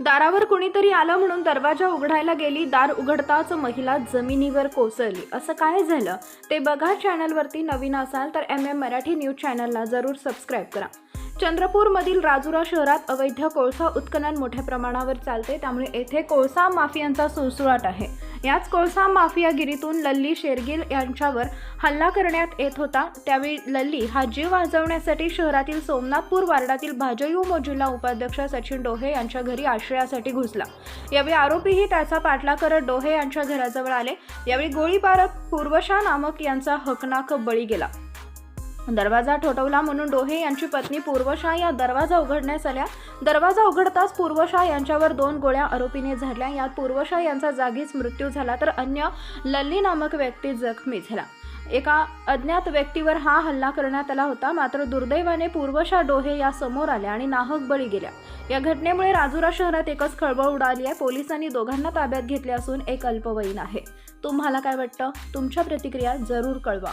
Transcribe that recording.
दारावर कुणीतरी आलं म्हणून दरवाजा उघडायला गेली दार उघडताच महिला जमिनीवर कोसळली. असं काय झालं? ते बघा चॅनलवरती नवीन असाल तर एम एम मराठी न्यूज चॅनलला जरूर सबस्क्राईब करा. चंद्रपूरमधील राजुरा शहरात अवैध कोळसा उत्खनन मोठ्या प्रमाणावर चालते. त्यामुळे येथे कोळसा माफियांचा सुळसुळाट आहे. याच कोळसा माफियागिरीतून लल्ली शेरगिल यांच्यावर हल्ला करण्यात येत होता. त्यावेळी लल्ली हा जीव वाचवण्यासाठी शहरातील सोमनाथपूर वार्डातील भाजयू मोजिल्ला उपाध्यक्ष सचिन डोहे यांच्या घरी आश्रयासाठी घुसला. यावेळी आरोपीही त्याचा पाठला करत डोहे यांच्या घराजवळ आले. यावेळी गोळीबारात पूर्वशा नामक यांचा हकनाक बळी गेला. दरवाजा ठोठवला म्हणून डोहे यांची पत्नी पूर्वशा या दरवाजा उघडण्यास आल्या. दरवाजा उघडताच पूर्वशा यांच्यावर दोन गोळ्या आरोपीने झाडल्या. यात पूर्वशा यांचा जागीच मृत्यू झाला तर अन्य लल्ली नामक व्यक्ती जखमी झाला. एका अज्ञात व्यक्तीवर हा हल्ला करण्यात आला होता. मात्र दुर्दैवाने पूर्वशा डोहे या समोर आल्या आणि नाहक बळी गेल्या. या घटनेमुळे राजुरा शहरात एकच खळबळ उडाली आहे. पोलिसांनी दोघांना ताब्यात घेतले असून एक अल्पवयीन आहे. तुम्हाला काय वाटतं? तुमच्या प्रतिक्रिया जरूर कळवा.